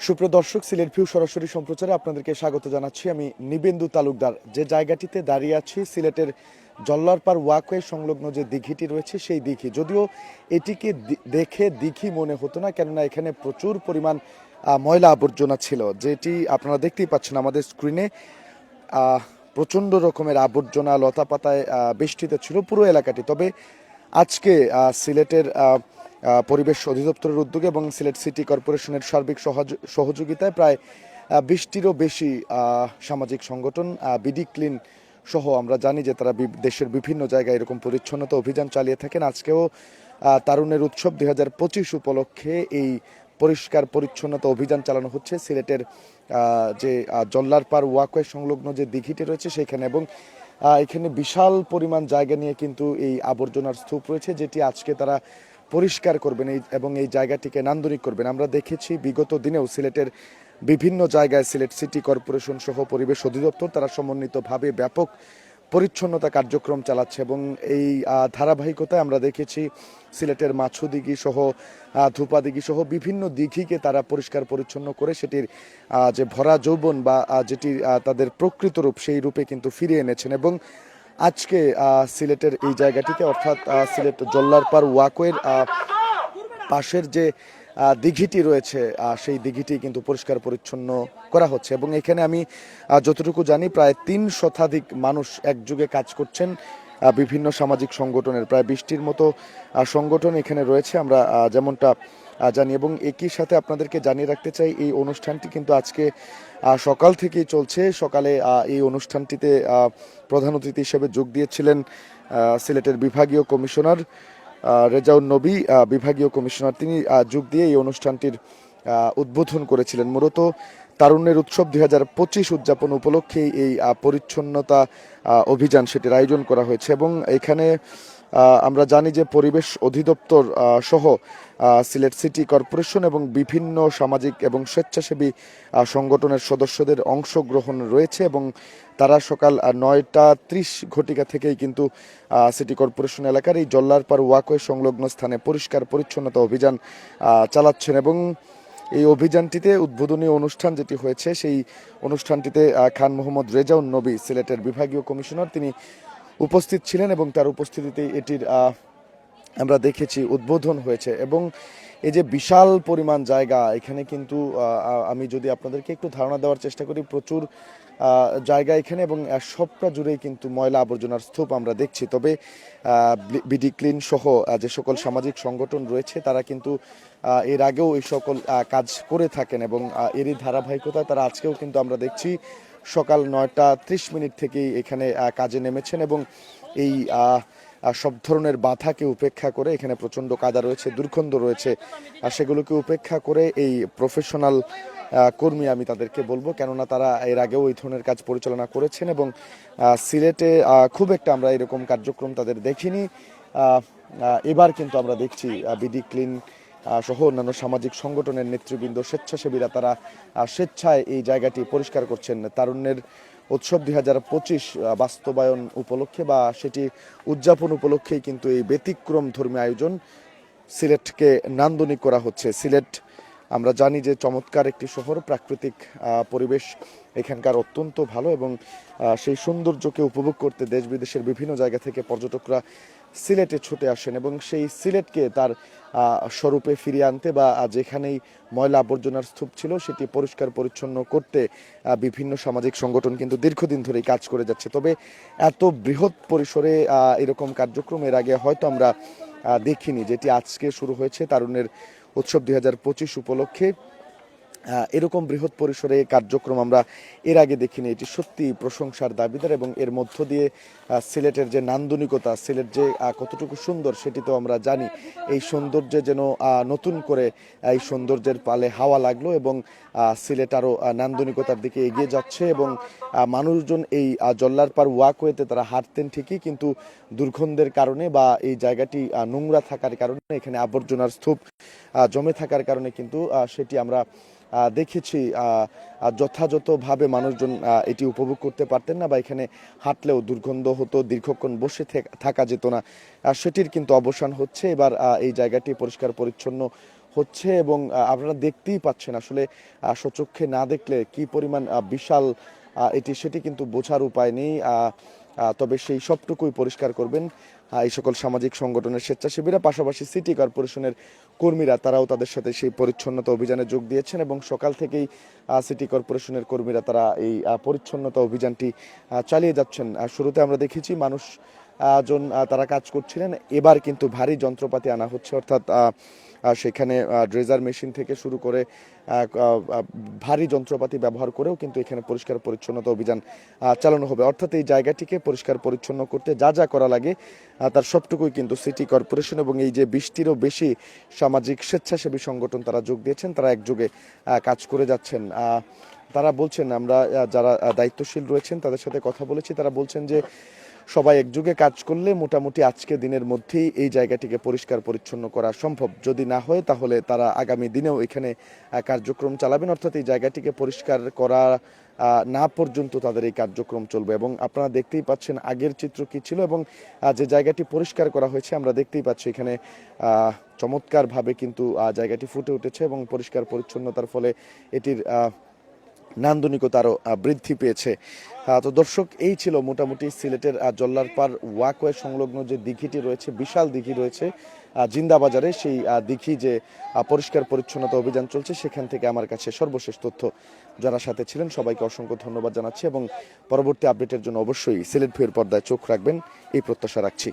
সুপ্রিয় দর্শক সিলেট ভিউ সরাসরি সম্প্রচারে আপনাদেরকে স্বাগত জানাচ্ছি। আমি নিবেন্দু তালুকদার। যে জায়গাটিতে দাঁড়িয়ে আছি সিলেটের জল্লারপাড় ওয়াকওয়ে সংলগ্ন যে দিঘিটি রয়েছে সেই দিঘি। যদিও এটিকে দেখে দিঘি মনে হতো না কেননা এখানে প্রচুর পরিমাণ ময়লা আবর্জনা ছিল। যেটি আপনারা দেখতেই পাচ্ছেন আমাদের স্ক্রিনে প্রচণ্ড রকমের আবর্জনা লতা পাতায় আহ, বেষ্টিত ছিল পুরো এলাকাটি। তবে আজকে সিলেটের পরিবেশ অধিদপ্তরের উদ্যোগে এবং সিলেট সিটি কর্পোরেশনের সার্বিক সহযোগিতায় প্রায় বিশটিরও বেশি সামাজিক সংগঠন বিডি ক্লিন সহ আমরা জানি যে তারা দেশের বিভিন্ন জায়গায় এরকম পরিচ্ছন্নতা অভিযান চালিয়ে থাকেন। আজকেও তারুণের উৎসব দুই হাজার পঁচিশ উপলক্ষে এই পরিষ্কার পরিচ্ছন্নতা অভিযান চালানো হচ্ছে। সিলেটের যে জল্লারপাড় ওয়াকওয়ে সংলগ্ন যে দিঘিটি রয়েছে সেখানে এবং এখানে বিশাল পরিমাণ জায়গা নিয়ে কিন্তু এই আবর্জনার স্তূপ রয়েছে, যেটি আজকে তারা পরিষ্কার করবেন এই এবং এই জায়গাটিকে নান্দনিক করবেন। আমরা দেখেছি বিগত দিনেও সিলেটের বিভিন্ন জায়গায় সিলেট সিটি কর্পোরেশন সহ পরিবেশ অধিদপ্তর তারা সমন্বিতভাবে ব্যাপক পরিচ্ছন্নতা কার্যক্রম চালাচ্ছে এবং এই ধারাবাহিকতায় আমরা দেখেছি সিলেটের মাছু দিঘি সহ ধূপা দিঘি সহ বিভিন্ন দিঘিকে তারা পরিষ্কার পরিচ্ছন্ন করে সেটির যে ভরা যৌবন বা যেটি তাদের প্রকৃত রূপ সেই রূপে কিন্তু ফিরিয়ে এনেছেন এবং আজকে সিলেটের এই জায়গাটিতে, অর্থাৎ সিলেট জল্লারপাড় ওয়াকওয়ের পাশের যে দিঘিটি রয়েছে সেই দিঘিটি কিন্তু পরিষ্কার পরিচ্ছন্ন করা হচ্ছে এবং এখানে আমি যতটুকু জানি, প্রায় তিন শতাধিক মানুষ একযুগে কাজ করছেন। বিভিন্ন সামাজিক সংগঠনের প্রায় বিশটির মতো সংগঠন এখানে রয়েছে। আমরা যেমনটা জানি এবং একই সাথে আপনাদেরকে জানিয়ে রাখতে চাই এই অনুষ্ঠানটি কিন্তু আজকে সকাল থেকেই চলছে। সকালে এই অনুষ্ঠানটিতে প্রধান অতিথি হিসেবে যোগ দিয়েছিলেন সিলেটের বিভাগীয় কমিশনার আহ, রেজাউল নবী। বিভাগীয় কমিশনার তিনি যোগ দিয়ে এই অনুষ্ঠানটির উদ্বোধন করেছিলেন। মূলত তারুণ্যের উৎসব দুই হাজার পঁচিশ উদযাপন উপলক্ষে এই পরিচ্ছন্নতা অভিযান সেটির আয়োজন করা হয়েছে এবং এখানে আমরা জানি যে পরিবেশ অধিদপ্তর সহ সিলেট সিটি কর্পোরেশন এবং বিভিন্ন সামাজিক এবং স্বেচ্ছাসেবী সংগঠনের সদস্যদের অংশগ্রহণ রয়েছে এবং তারা সকাল নয়টা ত্রিশ ঘটিকা থেকেই কিন্তু সিটি কর্পোরেশন এলাকার এই জল্লারপাড় ওয়াকওয়ে সংলগ্ন স্থানে পরিষ্কার পরিচ্ছন্নতা অভিযান চালাচ্ছেন এবং এই অভিযানটিতে উদ্বোধনী অনুষ্ঠান যেটি হয়েছে, সেই অনুষ্ঠানটিতে খান মোহাম্মদ রেজাউন নবী সিলেটের বিভাগীয় কমিশনার তিনি উপস্থিত ছিলেন এবং তার উপস্থিতিতে এটির আমরা দেখেছি উদ্বোধন হয়েছে এবং এই যে বিশাল পরিমাণ জায়গা, এখানে কিন্তু আমি যদি আপনাদেরকে একটু ধারণা দেওয়ার চেষ্টা করি, প্রচুর জায়গা এখানে এবং সবটা জুড়েই কিন্তু ময়লা আবর্জনার স্তূপ আমরা দেখছি। তবে বিডি ক্লিন সহ যে সকল সামাজিক সংগঠন রয়েছে, তারা কিন্তু এর আগেও এই সকল কাজ করে থাকেন এবং এরই ধারাবাহিকতায় তারা আজকেও কিন্তু আমরা দেখছি, সকাল নয়টা ত্রিশ মিনিট থেকেই এখানে কাজে নেমেছেন এবং এই সব ধরনের বাধাকে উপেক্ষা করে এখানে প্রচণ্ড কাদা রয়েছে, দুর্গন্ধ রয়েছে। আর সেগুলোকে উপেক্ষা করে এই প্রফেশনাল কর্মী আমি তাদেরকে বলব, কেননা তারা এর আগেও এই ধরনের কাজ পরিচালনা করেছেন এবং সিলেটে খুব একটা আমরা এরকম কার্যক্রম তাদের দেখিনি। এবার কিন্তু আমরা দেখছি বিডি ক্লিন সহ অন্যান্য সামাজিক সংগঠনের নেতৃবৃন্দ, স্বেচ্ছাসেবীরা তারা স্বেচ্ছায় এই জায়গাটি পরিষ্কার করছেন। তারুণ্যের উৎসব দুই হাজার পঁচিশ বাস্তবায়ন উপলক্ষে বা সেটি উদযাপন উপলক্ষেই কিন্তু এই ব্যতিক্রম ধর্মী আয়োজন সিলেটকে নান্দনিক করা হচ্ছে। সিলেট, আমরা জানি যে চমৎকার একটি শহর, প্রাকৃতিক পরিবেশ এখানকার অত্যন্ত ভালো এবং সেই সৌন্দর্যকে উপভোগ করতে দেশ বিদেশের বিভিন্ন জায়গা থেকে পর্যটকরা সিলেটে ছুটে আসেন এবং সেই সিলেটকে তার স্বরূপে ফিরিয়ে আনতে বা যেখানেই ময়লা আবর্জনার স্তূপ ছিল সেটি পরিষ্কার পরিচ্ছন্ন করতে বিভিন্ন সামাজিক সংগঠন কিন্তু দীর্ঘদিন ধরেই কাজ করে যাচ্ছে। তবে এত বৃহৎ পরিসরে এরকম কার্যক্রম এর আগে হয়তো আমরা দেখিনি যেটি আজকে শুরু হয়েছে তারুণের উৎসব দুই হাজার পঁচিশ উপলক্ষে। এরকম বৃহৎ পরিসরে কার্যক্রম আমরা এর আগে দেখিনি। এটি সত্যি প্রশংসার দাবিদার এবং এর মধ্য দিয়ে সিলেটের যে নান্দনিকতা সিলেট যে কতটুকু সুন্দর সেটি তো আমরা জানি। এই সৌন্দর্যে যেন নতুন করে এই সৌন্দর্যের পালে হাওয়া লাগল এবং সিলেট আরও নান্দনিকতার দিকে এগিয়ে যাচ্ছে এবং মানুষজন এই আহ, জল্লারপাড় ওয়াকওয়েতে তারা হাঁটতেন ঠিকই কিন্তু দুর্গন্ধের কারণে বা এই জায়গাটি নোংরা থাকার কারণে এখানে আবর্জনার স্তূপ জমে থাকার কারণে কিন্তু সেটি আমরা দেখেছি যথাযথভাবে মানুষজন এটি উপভোগ করতে পারতেন না বা এখানে হাঁটলেও দুর্গন্ধ হতো দীর্ঘক্ষণ বসে থেক- যেত না। সেটির কিন্তু অবসান হচ্ছে। এবার এই জায়গাটি পরিষ্কার পরিচ্ছন্ন হচ্ছে এবং আপনারা দেখতেই পাচ্ছেন আসলে আহ, স্বচক্ষে না দেখলে কি পরিমাণ বিশাল এটি সেটি কিন্তু বোঝার উপায় নেই। তবে সেই সবটুকুই পরিষ্কার করবেন। এই সকল সামাজিক সংগঠনের স্বেচ্ছাসেবীরা, পাশাপাশি সিটি কর্পোরেশনের কর্মীরা, তারাও তাদের সাথে সেই পরিচ্ছন্নতা অভিযানে যোগ দিয়েছেন এবং সকাল থেকেই সিটি কর্পোরেশনের কর্মীরা তারা এই পরিচ্ছন্নতা অভিযানটি চালিয়ে যাচ্ছেন। শুরুতে আমরা দেখেছি মানুষ জন তারা কাজ করছিলেন। এবার কিন্তু ভারী যন্ত্রপাতি আনা হচ্ছে, অর্থাৎ সেখানে ড্রেজার মেশিন থেকে শুরু করে ভারী যন্ত্রপাতি ব্যবহার করেও কিন্তু এখানে পরিষ্কার পরিচ্ছন্নতা অভিযান চালানো হবে। অর্থাৎ এই জায়গাটিকে পরিষ্কার পরিচ্ছন্ন করতে যা যা করা লাগে তার সবটুকুই কিন্তু সিটি কর্পোরেশন এবং এই যে বিশটিরও বেশি সামাজিক স্বেচ্ছাসেবী সংগঠন তারা যোগ দিয়েছেন, তারা একযোগে কাজ করে যাচ্ছেন। তারা বলছেন, আমরা যারা দায়িত্বশীল রয়েছেন তাদের সাথে কথা বলেছি। তারা বলছেন যে সবাই একযোগে কাজ করলে মোটামুটি আজকে দিনের মধ্যেই এই জায়গাটিকে পরিষ্কার পরিচ্ছন্ন করা সম্ভব। যদি না হয়, তাহলে তারা আগামী দিনেও এখানে কার্যক্রম চালাবেন। অর্থাৎ এই জায়গাটিকে পরিষ্কার করা না পর্যন্ত তাদের এই কার্যক্রম চলবে। এবং আপনারা দেখতেই পাচ্ছেন আগের চিত্র কি ছিল এবং যে জায়গাটি পরিষ্কার করা হয়েছে, আমরা দেখতেই পাচ্ছি এখানে চমৎকারভাবে কিন্তু জায়গাটি ফুটে উঠেছে এবং পরিষ্কার পরিচ্ছন্নতার ফলে এটির আহ, নান্দনিকতা আরও আহ, বৃদ্ধি পেয়েছে। তো দর্শক এই ছিল মোটামুটি সিলেটের আহ, জল্লারপাড় ওয়াকওয়ে সংলগ্ন যে দিঘিটি রয়েছে বিশাল দিঘি রয়েছে জিন্দাবাজারে সেই দিঘি যে পরিষ্কার পরিচ্ছন্নতা অভিযান চলছে সেখান থেকে আমার কাছে সর্বশেষ তথ্য যারা সাথে ছিলেন। সবাইকে অসংখ্য ধন্যবাদ জানাচ্ছি এবং পরবর্তী আপডেটের জন্য অবশ্যই সিলেট ভিউয়ের পর্দায় চোখ রাখবেন। এই প্রত্যাশা রাখছি।